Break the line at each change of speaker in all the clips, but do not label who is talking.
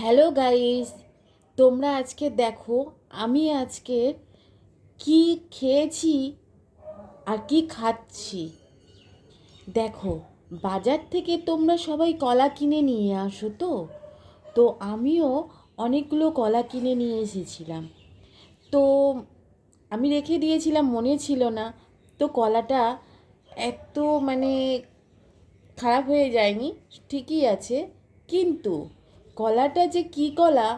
Hello guys, তোমরা আজকে দেখো আমি আজকে কি খেয়েছি আর কি খাচ্ছি। দেখো, বাজার থেকে তোমরা সবাই কলা কিনে নিয়ে আসো তো? তো আমিও অনেকগুলো কলা কিনে নিয়ে এসেছিলাম। তো আমি রেখে দিয়েছিলাম, মনে ছিল না। তো কলাটা এত মানে খারাপ হয়ে যায়নি, ঠিকই আছে। কিন্তু কলাটা যে কী কলা,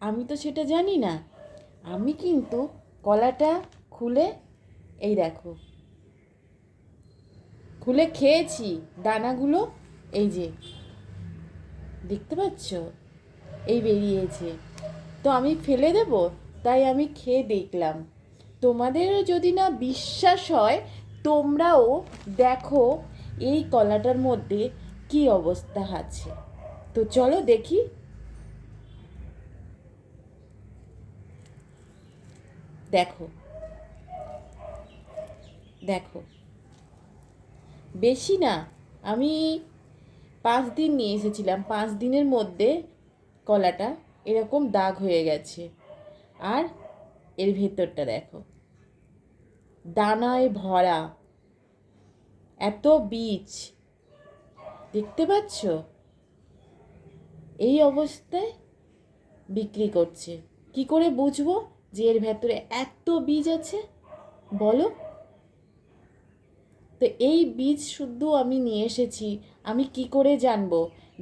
আমি তো সেটা জানি না। আমি কিন্তু কলাটা খুলে, এই দেখো, খুলে খেয়েছি দানাগুলো, এই যে, দেখতে পাচ্ছ? এই বেরিয়েছে। তো আমি ফেলে দেব, তাই আমি খেয়ে দেখলাম। তোমাদেরও যদি না বিশ্বাস হয়, তোমরাও দেখো এই কলাটার মধ্যে কি অবস্থা আছে। তো চলো দেখি দেখো। দেখো। বেশি না, আমি পাঁচ দিন নিয়ে এসেছিলাম। পাঁচ দিনের মধ্যে কলাটা এরকম দাগ হয়ে গেছে। আর এর ভেতরটা দেখো। দানায় ভরা এত বীজ। দেখতে পাচ্ছ? এই অবস্থায় বিক্রি করছে। কি করে বুঝব? যে এর ভেতরে এত বীজ আছে, বলো? তো এই বীজ শুদ্ধ আমি নিয়ে এসেছি, আমি কি করে জানব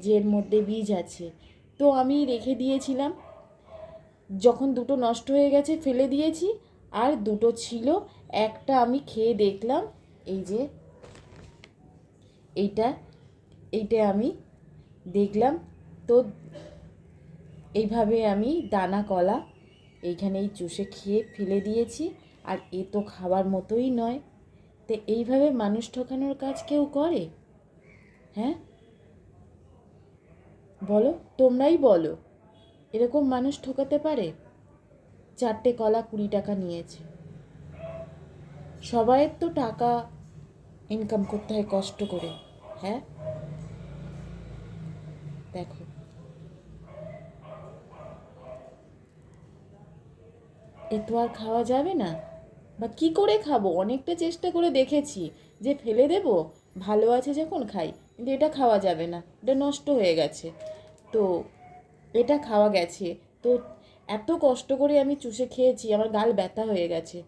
যে এর মধ্যে বীজ আছে? তো আমি রেখে দিয়েছিলাম, যখন দুটো নষ্ট হয়ে গেছে ফেলে দিয়েছি, আর দুটো ছিল, একটা আমি খেয়ে দেখলাম, এই যে, এইটা এইটা আমি দেখলাম, তো এইভাবে আমি দানা, কলা এইখানেই চুষে খেয়ে ফেলে দিয়েছি, আর এ তো খাবার মতোই নয়। তো এইভাবে মানুষ ঠকানোর কাজ কেউ করে? হ্যাঁ? বলো, তোমরাই বলো, এরকম মানুষ ঠকাতে পারে? চারটে কলা কুড়ি টাকা নিয়েছে। সবাইয়ের তো টাকা ইনকাম করতে হয় কষ্ট করে হ্যাঁ? দেখো এ তো আর খাওয়া যাবে না। বা কি করে খাব? অনেকটা চেষ্টা করে দেখেছি যে ফেলে দেব, ভালো আছে যখন খাই, কিন্তু এটা খাওয়া যাবে না, এটা নষ্ট হয়ে গেছে। তো এটা খাওয়া গেছে। তো এত কষ্ট করে আমি চুষে খেয়েছি, আমার গাল ব্যথা হয়ে গেছে।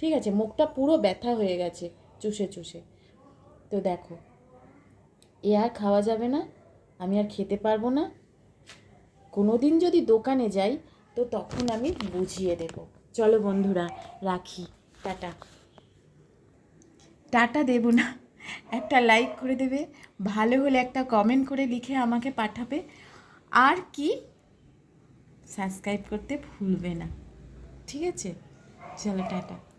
ঠিক আছে, মুখটা পুরো ব্যথা হয়ে গেছে চুষে চুষে। তো দেখো, এ আর খাওয়া যাবে না, আমি আর খেতে পারব না। কোনো দিন যদি দোকানে যাই, তো তখন আমি বুঝিয়ে দেব। চলো বন্ধুরা, রাখি, টাটা। টাটা দেব না একটা লাইক করে দেবে, ভালো হলে একটা কমেন্ট করে লিখে আমাকে পাঠাবে। আর কি? সাবস্ক্রাইব করতে ভুলবে না। ঠিক আছে? চলো টাটা।